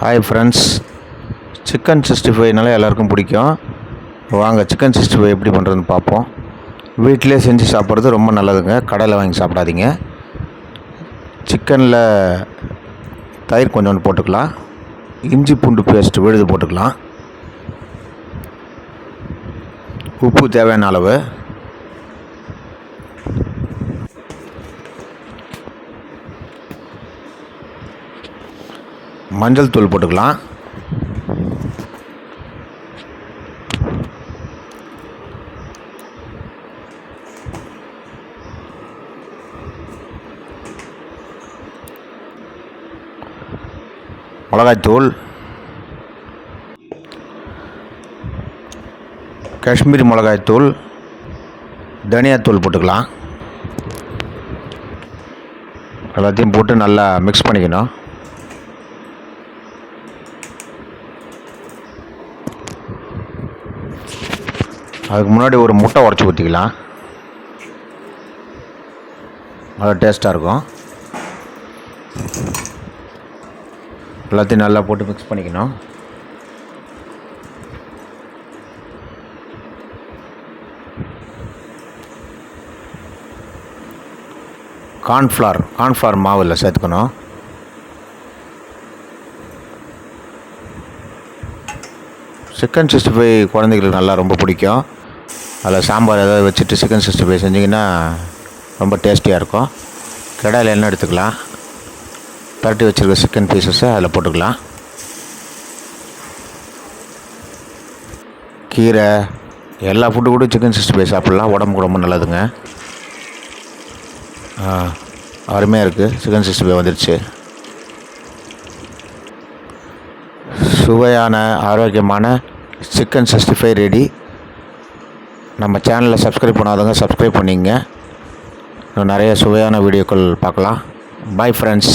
Hi friends chicken sixty ஃபைவ்னாலே எல்லாருக்கும் பிடிக்கும். வாங்க சிக்கன் சிக்ஸ்டி ஃபைவ் எப்படி பண்ணுறதுன்னு பார்ப்போம். வீட்டிலே செஞ்சு சாப்பிட்றது ரொம்ப நல்லதுங்க. கடையில் வாங்கி சாப்பிடாதீங்க. சிக்கனில் தயிர் கொஞ்சோண்டு போட்டுக்கலாம். இஞ்சி பூண்டு பேஸ்ட் விழுது போட்டுக்கலாம். உப்பு தேவையான அளவு. மஞ்சள் தூள் போட்டுக்கலாம். மிளகாய்த்தூள் காஷ்மீரி மிளகாய்த்தூள் தனியாத்தூள் போட்டுக்கலாம். எல்லாத்தையும் போட்டு நல்லா மிக்ஸ் பண்ணிக்கணும். அதுக்கு முன்னாடி ஒரு முட்டை உடச்சி ஊற்றிக்கலாம் அது டேஸ்ட்டாக இருக்கும். எல்லாத்தையும் நல்லா போட்டு மிக்ஸ் பண்ணிக்கணும். கார்ன்ஃப்ளவர் கார்ன்ஃப்ளவர் மாவில் சேர்த்துக்கணும். சிக்கன் சிக்ஸ்டி ஃபைவ் குழந்தைகளுக்கு நல்லா ரொம்ப பிடிக்கும். அதில் சாம்பார் ஏதாவது வச்சுட்டு சிக்கன் சிக்ஸ்டி ஃபைவ் செஞ்சிங்கன்னா ரொம்ப டேஸ்டியாக இருக்கும். கடாயில் எண்ணெய் எடுத்துக்கலாம். பரட்டி வச்சுருக்க சிக்கன் பீசஸை அதில் போட்டுக்கலாம். கீரை எல்லா ஃபுட்டு கூட சிக்கன் சிக்ஸ்டி ஃபைவ் சாப்பிட்லாம். உடம்புக்கு ரொம்ப நல்லதுங்க. அருமையாக இருக்குது சிக்கன் சிக்ஸ்டி ஃபைவ் வந்துடுச்சு சுவையான ஆரோக்கியமான சிக்கன் சிக்ஸ்டி ஃபைவ் ரெடி. நம்ம சேனலை சப்ஸ்கிரைப் பண்ணாதவங்க சப்ஸ்கிரைப் பண்ணிங்க. நிறைய சுவையான வீடியோக்கள் பார்க்கலாம். Bye friends